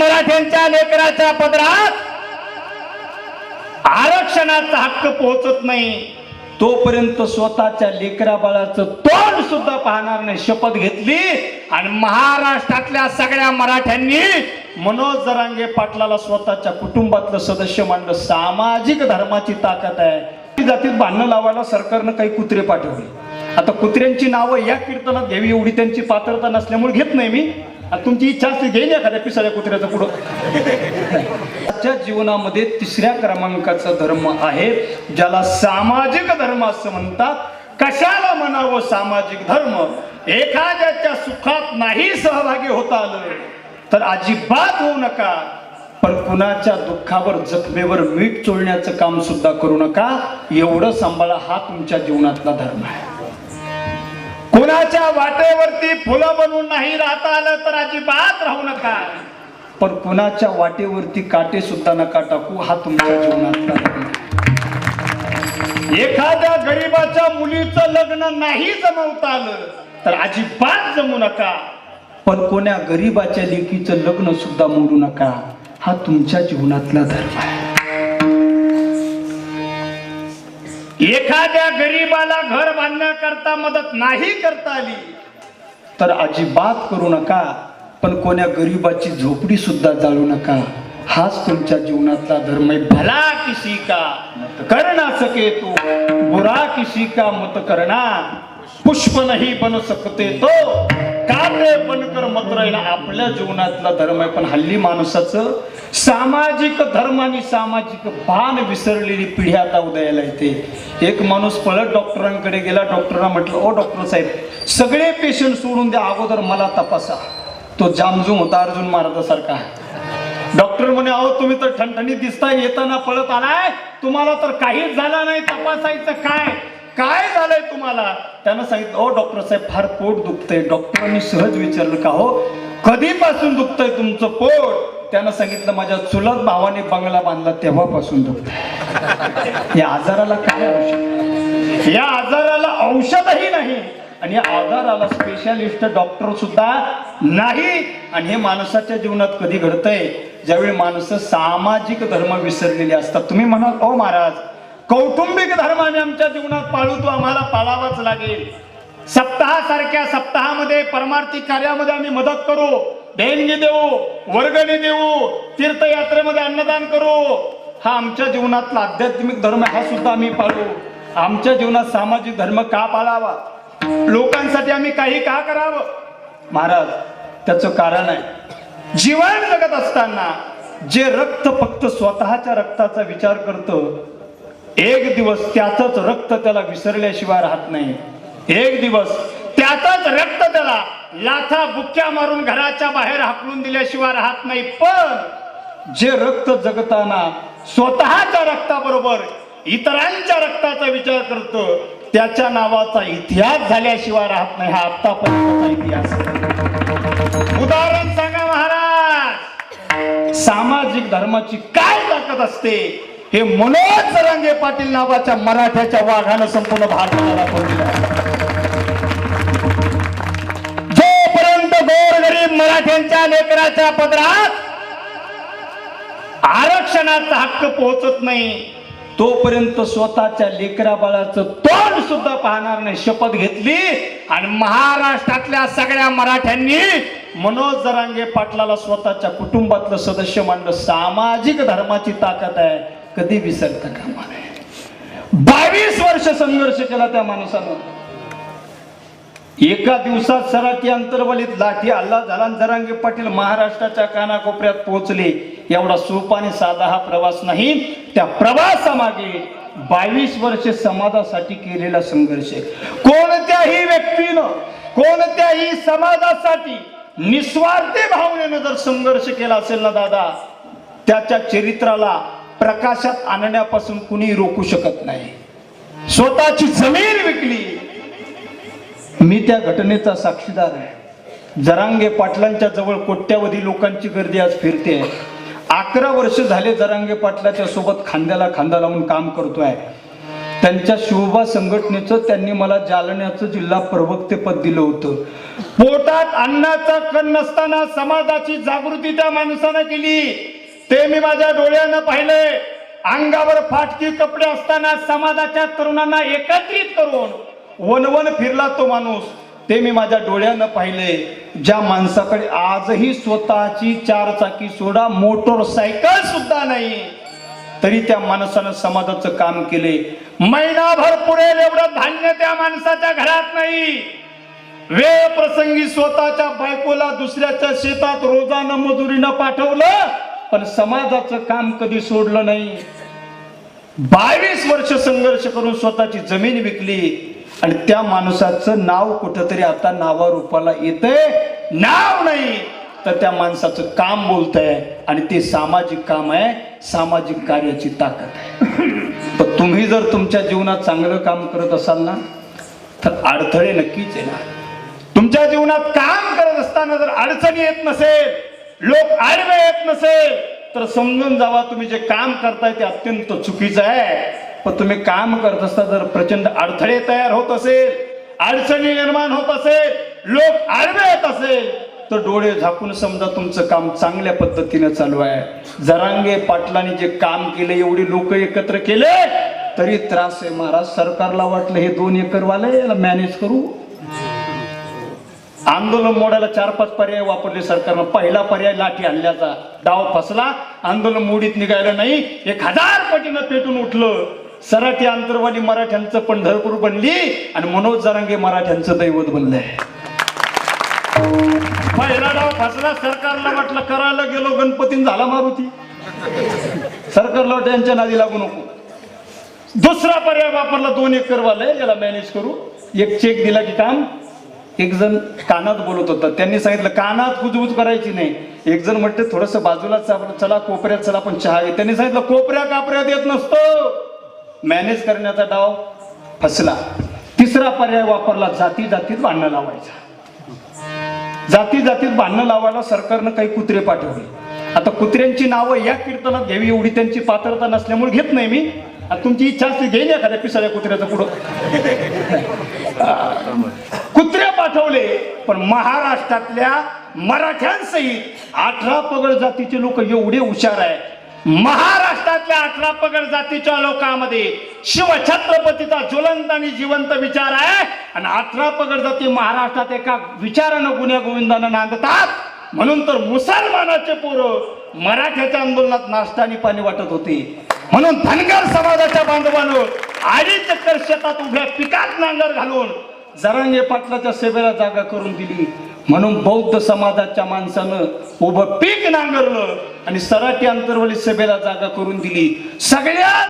मराठ्यांच्या लेकराच्या पदरात आरक्षणाचा हक्क पोहोचत नाही. तोपर्यंत स्वतःच्या लेकरा बाळाचं तोंड सुद्धा पाहणार नाही. शपथ घेतली आणि महाराष्ट्रातल्या सगळ्या मराठ्यांनी मनोज जरांगे पाटलाला स्वतःच्या कुटुंबातलं सदस्य मांडलं. सामाजिक धर्माची ताकद आहे. जातीत भांडणं लावायला सरकारनं काही कुत्रे पाठवले. आता कुत्र्यांची नावं या कीर्तनात घ्यावी एवढी त्यांची पात्रता नसल्यामुळे घेत नाही मी. तुमची इच्छा असते घेईन एखाद्या पिसाऱ्या कुत्र्याचं पुढं. आजच्या जीवनामध्ये तिसऱ्या क्रमांकाचा धर्म आहे ज्याला सामाजिक धर्म असं म्हणतात. कशाला म्हणावं सामाजिक धर्म? एखाद्याच्या सुखात नाही सहभागी होता आलं तर अजिबात होऊ नका. पण कुणाच्या दुःखावर जखमेवर मीठ चोळण्याचं काम सुद्धा करू नका. एवढं सांभाळा हा तुमच्या जीवनातला धर्म आहे. कुणाच्या वाटेवरती फुलं बनवून नाही राहता आलं तर अजिबात राहू नका. पण कुणाच्या वाटेवरती काटे सुद्धा नका टाकू हा तुमच्या जीवनातला एखाद्या गरीबाच्या मुलीचं लग्न नाही जमवता आलं तर अजिबात जमू नका. पण कोण्या गरीबाच्या लेकीचं लग्न सुद्धा मोडू नका हा तुमच्या जीवनातला धर्म आहे. एखाद्या गरीबाला घर बांधण्याकरता मदत नाही करता आली. तर अजिबात करू नका पण कोण्या गरीबाची झोपडी सुद्धा जाळू नका. हाच तुमच्या जीवनातला धर्म आहे. भला किसी का मत करना सके तू बुरा किसी का मत करना पुष्प नाही बन सकते तो. काटे बनकर मत राहिला आपल्या जीवनातला धर्म आहे. पण हल्ली माणसाचं सामाजिक धर्म आणि सामाजिक भान विसरलेली पिढी आता उदयाला येते. एक माणूस पळत डॉक्टरांकडे गेला डॉक्टरांना म्हटलं ओ डॉक्टर साहेब सगळे पेशंट सोडून द्या अगोदर मला तपासा. तो जामजूम होता अर्जुन महाराजासारखा. डॉक्टर म्हणे अहो तुम्ही तर ठणठणीत दिसताय येताना पळत आलाय. तुम्हाला तर काहीच झालं नाही तपासायचं काय? काय झालंय तुम्हाला? त्यानं सांगितलं ओ डॉक्टर साहेब फार पोट दुखतंय. डॉक्टरांनी सहज विचारलं का हो? कधीपासून दुखतंय तुमचं पोट? त्यानं सांगितलं माझ्या चुलत भावाने बंगला बांधला तेव्हापासून दुखतंय या आजाराला काय औषध? या आजाराला औषधही नाही. आणि या आजाराला स्पेशालिस्ट डॉक्टर सुद्धा नाही. आणि हे माणसाच्या जीवनात कधी घडतंय? ज्यावेळी माणसं सामाजिक धर्म विसरलेली असतात. तुम्ही म्हणाल ओ महाराज कौटुंबिक धर्म आम्ही आमच्या जीवनात पाळू तो आम्हाला पाळावाच लागेल. सप्ताहासारख्या सप्ताहामध्ये परमार्थिक कार्यामध्ये आम्ही मदत करू. देणगी देऊ वर्गणी देऊ तीर्थयात्रेमध्ये अन्नदान करू. हा आमच्या जीवनातला आध्यात्मिक धर्म हा सुद्धा आम्ही पाळू. आमच्या जीवनात सामाजिक धर्म का पाळावा? लोकांसाठी आम्ही काही का करावं? महाराज त्याचं कारण आहे जीवन जगत असताना जे रक्त फक्त स्वतःच्या रक्ताचा विचार करत एक दिवस त्याच रक्त त्याला विसरल्याशिवाय राहत नाही. एक दिवस त्याच रक्त त्याला लाथा बुक्क्या मारून घराच्या बाहेर हाकलून दिल्याशिवाय राहत नाही. पण जे रक्त जगताना स्वतःच्या रक्ताबरोबर इतरांच्या रक्ताचा विचार करतो त्याच्या नावाचा इतिहास झाल्याशिवाय राहत नाही. हा आतापर्यंतचा इतिहास. उदाहरण सांगा महाराज. सामाजिक धर्माची काय ताकद असते? हे मनोज जरांगे पाटील नावाच्या मराठ्याच्या वाघानं संपूर्ण भारताला दाखवलेलं मराठ्यांच्या लेकराच्या पदरात आरक्षणाचा हक्क पोहोचत नाही. तोपर्यंत स्वतःच्या लेकरा बाळाचं तोंड सुद्धा पाहणार नाही. शपथ घेतली आणि महाराष्ट्रातल्या सगळ्या मराठ्यांनी मनोज जरांगे पाटलाला स्वतःच्या कुटुंबातलं सदस्य मांडलं सामाजिक धर्माची ताकद आहे. कधी विसरता कामा नये. बावीस वर्ष संघर्ष केला त्या माणसानं. एका दिवसात सराठी अंतर्वलीत लाठी अल्ला झाला जरांगे पाटील महाराष्ट्राच्या कानाकोपऱ्यात पोहोचले. एवढा सोपा आणि साधा हा प्रवास नाही. त्या प्रवासामागे बावीस वर्ष समाजासाठी केलेला संघर्ष कोणत्याही व्यक्तीनं कोणत्याही समाजासाठी निस्वार्थी भावनेनं जर संघर्ष केला असेल ना दादा त्याच्या चरित्राला प्रकाशात आणण्यापासून कुणी रोखू शकत नाही. स्वतःची जमीन विकली. मी त्या घटनेचा साक्षीदार आहे. जरांगे पाटलांच्या जवळ कोट्यावधी लोकांची गर्दी आज फिरते अकरा वर्ष झाले जरांगे पाटलाच्या सोबत खांद्याला खांदा लावून काम करतोय. त्यांच्या शिवबा संघटनेचं त्यांनी मला जालन्याचं जिल्हा प्रवक्तेपद दिलं होतं. पोटात अन्नाचा कण नसताना समाजाची जागृती त्या माणसानं केली. ते मी माझ्या डोळ्यानं पाहिले अंगावर फाटकी कपडे असताना समाजाच्या तरुणांना एकत्रित करून वनवन फिरला तो माणूस. ते मी माझ्या डोळ्यानं पाहिले. ज्या माणसाकडे आजही स्वतःची चार चाकी सोडा मोटरसायकल सुद्धा नाही. तरी त्या माणसानं समाजाचं काम केले. महिनाभर पुरेल एवढं धान्य त्या माणसाच्या घरात नाही. वेळ प्रसंगी स्वतःच्या बायकोला दुसऱ्याच्या शेतात रोजानं मजुरीनं पाठवलं पण समाजाचं काम कधी सोडलं नाही. बावीस वर्ष संघर्ष करून स्वतःची जमीन विकली. आणि त्या माणसाचं नाव कुठंतरी आता नावारूपाला येतंय. नाव नाही. तर त्या माणसाचं काम बोलतंय आणि ते सामाजिक काम आहे. सामाजिक कार्याची ताकद आहे. पण तुम्ही जर तुमच्या जीवनात चांगलं काम करत असाल ना तर अडथळे नक्कीच येणार. तुमच्या जीवनात काम करत असताना जर अडचणी येत नसेल लोक आडवे येत नसेल तर समजून जावा तुम्ही जे काम करताय ते अत्यंत चुकीचं आहे. पण तुम्ही काम करत असता जर प्रचंड अडथळे तयार होत असेल अडचणी निर्माण होत असेल लोक आडवे येत असेल तर डोळे झाकून समजा तुमचं काम चांगल्या पद्धतीने चालू आहे. जरांगे पाटलांनी जे काम केले एवढी लोक एकत्र केले तरी त्रास आहे. महाराज सरकारला वाटलं हे दोन एकर वाले याला मॅनेज करू? आंदोलन मोडायला चार पाच पर्याय वापरले सरकारनं. पहिला पर्याय लाठी हल्ल्याचा. डाव फसला. आंदोलन मोडीत निघायला नाही. एक हजार पटीनं पेटून उठलं. सराठी आंतरवाली मराठ्यांचं पंढरपूर बनली आणि मनोज जरांगे मराठ्यांचं दैवत बनलंय. पहिला डाव फसला सरकारला वाटलं करायला गेलो गणपतीन झाला मारुती. सरकारला वाटलं यांच्या नादी लागू नको. दुसरा पर्याय वापरला दोन एकर वाले याला मॅनेज करू. एक चेक दिला की काम. एक जण कानात बोलत होता. त्यांनी सांगितलं कानात कुजबुज करायची नाही. एक जण म्हणते थोडस बाजूला चला कोपऱ्यात चला पण चहा त्यांनी सांगितलं कोपऱ्या कापऱ्यात येत नसतो. मॅनेज करण्याचा डाव फसला. तिसरा पर्याय वापरला जाती जातीत भांडणं लावायचा. जाती जातीत भांडणं लावायला सरकारनं काही कुत्रे पाठवले. आता कुत्र्यांची नावं या कीर्तनात घ्यावी एवढी त्यांची पात्रता नसल्यामुळे घेत नाही मी. आता तुमची इच्छा असते घेईन एखाद्या पिसाळ्या कुत्र्याचं पुढं. कुत्रे पाठवले पण महाराष्ट्रातल्या मराठ्यांसहित अठरा पगड जातीचे लोक एवढे हुशार आहे महाराष्ट्रातल्या अठरा पगड जातीच्या लोकांमध्ये शिवछत्रपतीचा ज्वलंत आणि जिवंत विचार आहे. आणि अठरा पगड जाती महाराष्ट्रात एका विचारानं गुन्ह्या गोविंदानं नांदतात. म्हणून तर मुसलमानाचे पोरं मराठ्याच्या आंदोलनात नाश्ता आणि पाणी वाटत होते. म्हणून धनगर समाजाच्या बांधवानं अडीच चक्कर शेतात उभ्या पिकात नांगर घालून जरांगे पाटलाच्या सेवेला जागा करून दिली. म्हणून बौद्ध समाजाच्या माणसानं उभं पीक नांगरलं आणि सराटी अंतरवली सभेला जागा करून दिली. सगळ्या